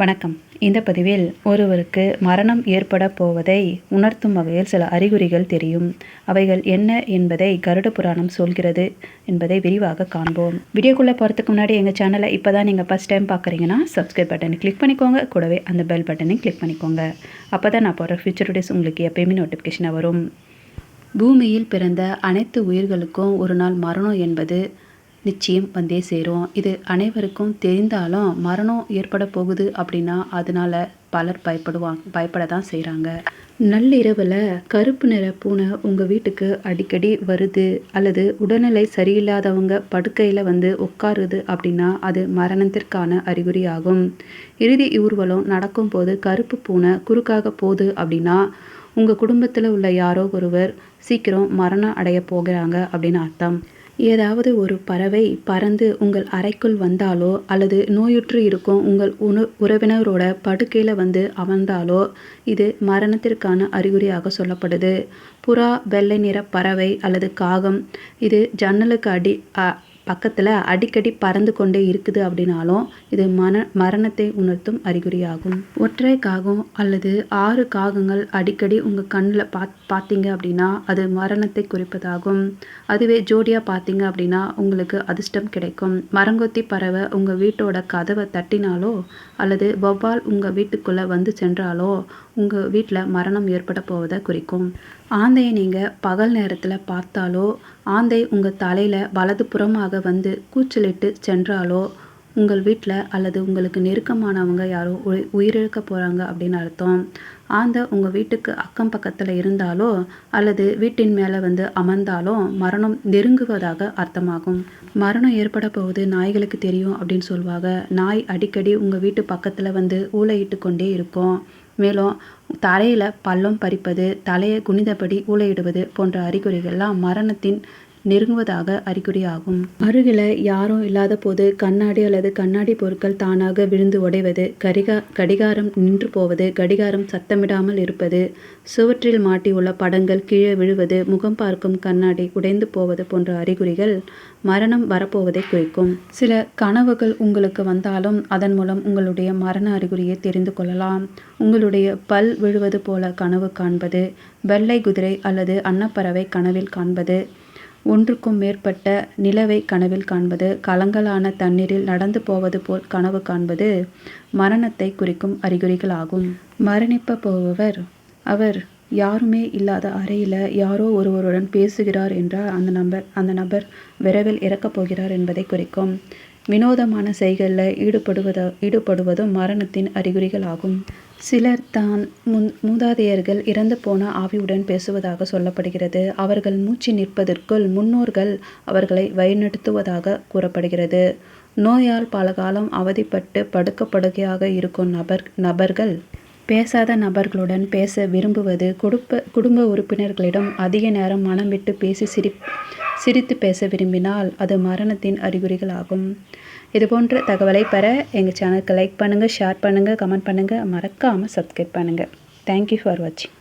வணக்கம். இந்த பதிவில் ஒருவருக்கு மரணம் ஏற்பட போவதை உணர்த்தும் வகையில் சில அறிகுறிகள் தெரியும். அவைகள் என்ன என்பதை கருட புராணம் சொல்கிறது என்பதை விரிவாக காண்போம். வீடியோக்குள்ளே போகிறதுக்கு முன்னாடி எங்கள் சேனலை இப்போ தான் நீங்கள் ஃபஸ்ட் டைம் பார்க்குறீங்கன்னா சப்ஸ்கிரைப் பட்டனை கிளிக் பண்ணிக்கோங்க. கூடவே அந்த பெல் பட்டனை கிளிக் பண்ணிக்கோங்க. அப்போ தான் நான் போடுற ஃபியூச்சர் டேஸ் உங்களுக்கு எப்பயுமே நோட்டிஃபிகேஷனாக வரும். பூமியில் பிறந்த அனைத்து உயிர்களுக்கும் ஒரு நாள் மரணம் என்பது நிச்சயம் வந்தே சேரும். இது அனைவருக்கும் தெரிந்தாலும் மரணம் ஏற்பட போகுது அப்படின்னா அதனால பலர் பயப்படுவாங்க பயப்பட தான் செய்கிறாங்க நள்ளிரவில் கருப்பு நிற பூனை உங்கள் வீட்டுக்கு அடிக்கடி வருது அல்லது உடல்நிலை சரியில்லாதவங்க படுக்கையில் வந்து உட்காருது அப்படின்னா அது மரணத்திற்கான அறிகுறி ஆகும் இறுதி ஊர்வலம் நடக்கும்போது கருப்பு பூனை குறுக்காக போகுது அப்படின்னா உங்கள் குடும்பத்தில் உள்ள யாரோ ஒருவர் சீக்கிரம் மரணம் அடைய போகிறாங்க அப்படின்னு அர்த்தம். ஏதாவது ஒரு பறவை பறந்து உங்கள் அறைக்குள் வந்தாலோ அல்லது நோயுற்று இருக்கும் உங்கள் உண உறவினரோட படுக்கையில் வந்து அமர்ந்தாலோ இது மரணத்திற்கான அறிகுறியாக சொல்லப்படுது. புறா வெள்ளை நிற பறவை அல்லது காகம் இது ஜன்னலுக்கு அடி பக்கத்தில் அடிக்கடி பறந்து கொண்டே இருக்குது அப்படின்னாலும் இது மன மரணத்தை உணர்த்தும் அறிகுறியாகும். ஒற்றை காகம் அல்லது ஆறு காகங்கள் அடிக்கடி உங்கள் கண்ணில் பாத் பார்த்தீங்க அப்படின்னா அது மரணத்தை குறிப்பதாகும். அதுவே ஜோடியாக பார்த்தீங்க அப்படின்னா உங்களுக்கு அதிர்ஷ்டம் கிடைக்கும். மரங்கொத்தி பறவை உங்கள் வீட்டோட கதவை தட்டினாலோ அல்லது வௌவால் உங்கள் வீட்டுக்குள்ளே வந்து சென்றாலோ உங்கள் வீட்டில் மரணம் ஏற்பட போவதை குறிக்கும். ஆந்தையை நீங்கள் பகல் நேரத்தில் பார்த்தாலோ ஆந்தை உங்கள் தலையில் வலது புறமாக வந்து கூச்சலிட்டு சென்றாலோ உங்கள் வீட்டில் அல்லது உங்களுக்கு நெருக்கமானவங்க யாரோ உயிரிழக்க போகிறாங்க அப்படின்னு அர்த்தம். ஆந்தை உங்கள் வீட்டுக்கு அக்கம் பக்கத்தில் இருந்தாலோ அல்லது வீட்டின் மேலே வந்து அமர்ந்தாலோ மரணம் நெருங்குவதாக அர்த்தமாகும். மரணம் ஏற்பட போகுது நாய்களுக்கு தெரியும் அப்படின்னு சொல்லுவாங்க நாய் அடிக்கடி உங்கள் வீட்டு பக்கத்தில் வந்து ஊழையிட்டு கொண்டே இருக்கும். மேலும் தலையில் பள்ளம் பறிப்பது தலையை குனிதபடி ஊழையிடுவது போன்ற அறிகுறிகள்லாம் மரணத்தின் நெருங்குவதாக அறிகுறியாகும். அருகில் யாரும் இல்லாத போது கண்ணாடி அல்லது கண்ணாடி பொருட்கள் தானாக விழுந்து உடைவது கடிகா கடிகாரம் நின்று போவது கடிகாரம் சத்தமிடாமல் இருப்பது சுவற்றில் மாட்டியுள்ள படங்கள் கீழே விழுவது முகம் பார்க்கும் கண்ணாடி உடைந்து போவது போன்ற அறிகுறிகள் மரணம் வரப்போவதை குறிக்கும். சில கனவுகள் உங்களுக்கு வந்தாலும் அதன் மூலம் உங்களுடைய மரண அறிகுறியை தெரிந்து கொள்ளலாம். உங்களுடைய பல் விழுவது போல கனவு காண்பது வெள்ளை குதிரை அல்லது அன்னப்பறவை கனவில் காண்பது ஒன்றுக்கும் மேற்பட்ட நிலவை கனவில் காண்பது கலங்கலான தண்ணீரில் நடந்து போவது போல் கனவு காண்பது மரணத்தை குறிக்கும் அறிகுறிகளாகும். மரணிப்ப போபவர் அவர் யாருமே இல்லாத அறையில் யாரோ ஒருவருடன் பேசுகிறார் என்றால் அந்த நபர் அந்த நபர் விரைவில் இறக்கப் போகிறார் என்பதை குறிக்கும். வினோதமான செய்களில் ஈடுபடுவத ஈடுபடுவதும் மரணத்தின் அறிகுறிகளாகும். சிலர் தான் முன் மூதாதையர்கள் இறந்து போன ஆவியுடன் பேசுவதாக சொல்லப்படுகிறது. அவர்கள் மூச்சு நிற்பதற்குள் முன்னோர்கள் அவர்களை வழிநடத்துவதாக கூறப்படுகிறது. நோயால் பல காலம் அவதிப்பட்டு படுக்கப்படுகையாக இருக்கும் நபர் நபர்கள் பேசாத நபர்களுடன் பேச விரும்புவது குடும்ப குடும்ப உறுப்பினர்களிடம் அதிக நேரம் மனம் விட்டு பேசி சிரி சிரித்து பேச விரும்பினால் அது மரணத்தின் அறிகுறிகள் ஆகும் இது போன்ற தகவலை பெற எங்கள் சேனலுக்கு லைக் பண்ணுங்கள் ஷேர் பண்ணுங்கள் கமெண்ட் பண்ணுங்கள் மறக்காமல் சப்ஸ்கிரைப் பண்ணுங்கள் தேங்க்யூ ஃபார் வாட்சிங்